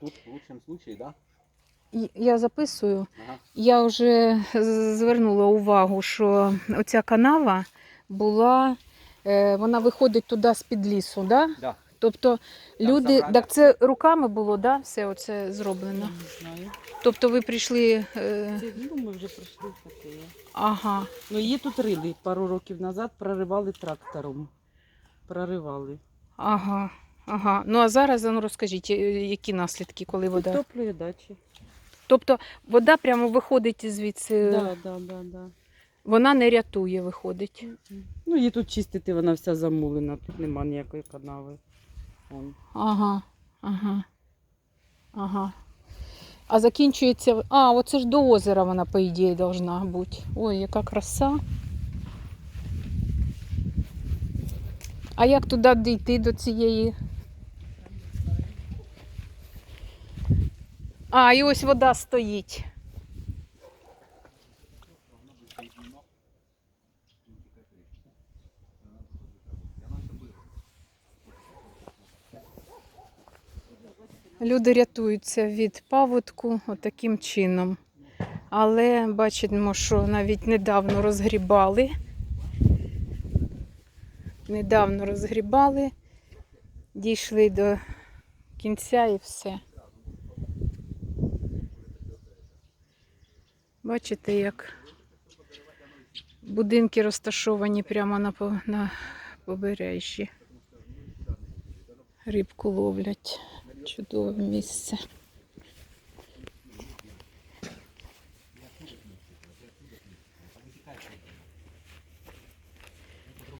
тут в лучшем случае, да? Я записую. Ага. Я вже звернула увагу, що оця канава була, е, вона виходить туди з-під лісу, да? Да. Тобто люди, забрали. так це руками було, да? Все оце зроблено. Не знаю. Тобто ви прийшли. Е, Це, ну, ми вже прийшли в таке. ага, Ну, її тут рили пару років назад, проривали трактором. Проривали. ага, ага. Ну а зараз ну, розкажіть, е, які наслідки, коли вода. Підтоплює дачі. Тобто вода прямо виходить звідси, Да, да, да, да. вона не рятує, виходить. Ну, її тут чистити, вона вся замулена, тут нема ніякої канави. Вон. Ага, ага. Ага. А закінчується. А, оце ж до озера вона, по ідеї, должна бути. Ой, яка краса. А як туди дійти до цієї? А, і ось вода стоїть. Люди рятуються від паводку отаким чином. Але бачимо, що навіть недавно розгрібали. Недавно розгрібали, дійшли до кінця і все. Бачите, як будинки розташовані прямо на, на побережжі. Рибку ловлять. Чудове місце.